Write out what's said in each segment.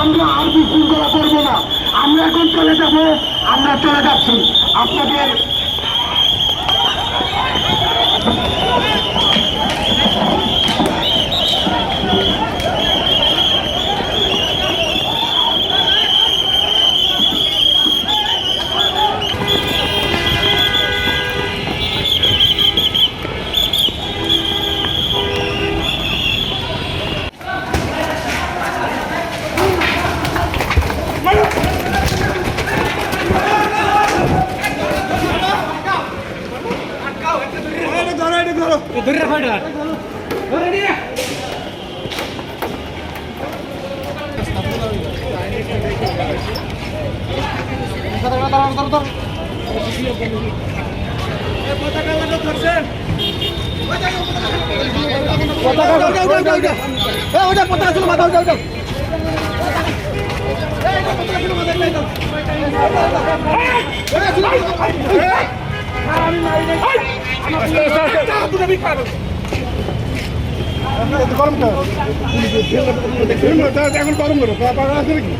আমরা আর করব আমরা এখন চলে যাব। আমরা চলে যাচ্ছি। আপনাদের ধরে ফাইটার ধরে নিয়ে এখন গরম করো আছে নাকি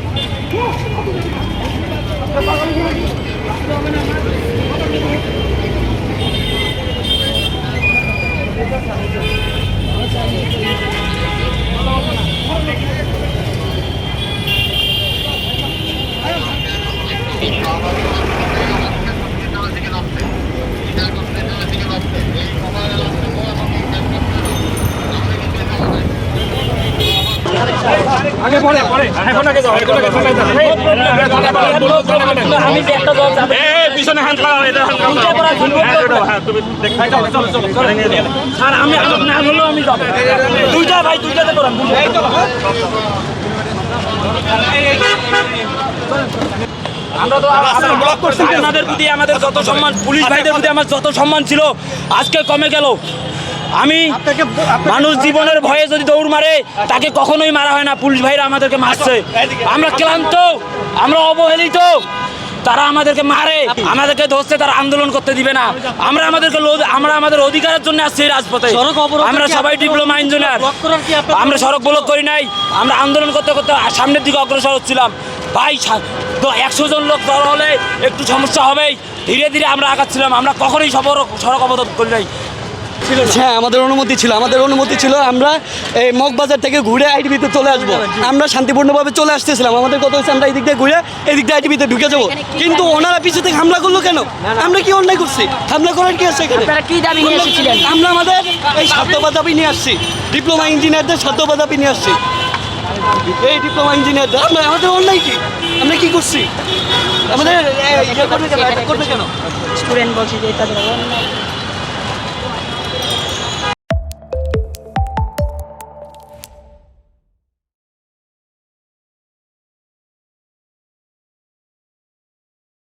আমি যে একটা দল যাবে পিছনে হ্যান্ড করা এটা হ্যাঁ তুমি স্যার আমি আলোক না হলেও আমি যাব দুইটা ভাই দুইটাতে আমরা তো ব্লক করছি আপনাদের প্রতি আমাদের যত সম্মান পুলিশ ভাইদের প্রতি আমার যত সম্মান ছিল আজকে কমে গেল আমি মানুষ জীবনের ভয়ে যদি দৌড় মারে তাকে কখনোই মারা হয় না পুলিশ ভাইরা আমাদেরকে মারছে। আমরা ক্লান্ত আমরা অবহেলিত তারা আমাদেরকে মারে আমাদেরকে ধরছে তারা আন্দোলন করতে দিবে না। আমরা আমাদেরকে আমরা আমাদের অধিকারের জন্য আসছি রাজপথে। আমরা সবাই ডিপ্লোমা ইঞ্জিনিয়ার। আমরা সড়ক ব্লক করি নাই। আমরা আন্দোলন করতে করতে সামনের দিকে অগ্রসর হচ্ছিলাম। ভাই তো একশো জন লোক জড়ো হলে একটু সমস্যা হবেই। ধীরে ধীরে আমরা আগাচ্ছিলাম। আমরা কখনোই সড়ক সড়ক অবরোধ করি নাই। হ্যাঁ আমাদের অনুমতি ছিল আমাদের অনুমতি ছিল আমরা এই মগবাজার থেকে ঘুরে আইটিভিতে চলে আসব। আমরা শান্তিপূর্ণভাবে চলে আসতেছিলাম। আমাদের কথা হচ্ছে আমরা এই দিক দিয়ে ঘুরে এদিক দিয়ে আইটিভিতে ঢুকে যাব। কিন্তু ওনারা পিছু থেকে হামলা করল কেন? আমরা কি অন্যায় করছি? হামলা করার কি আছে এখানে? কি দাবি নিয়ে এসেছিলেন? আমরা আমাদের এই স্বার্থবাদ দাবি নিয়ে আসছি। ডিপ্লোমা ইঞ্জিনিয়ারদের স্বার্থবাদ দাবি নিয়ে আসছি। এই ডিপ্লোমা ইঞ্জিনিয়ারদের আমরা আমাদের অন্যায় কি? আমরা কি করছি? আমাদের ইয়ে করবে কেন? করবে কেন? স্টুডেন্ট বলছি যে তাদের।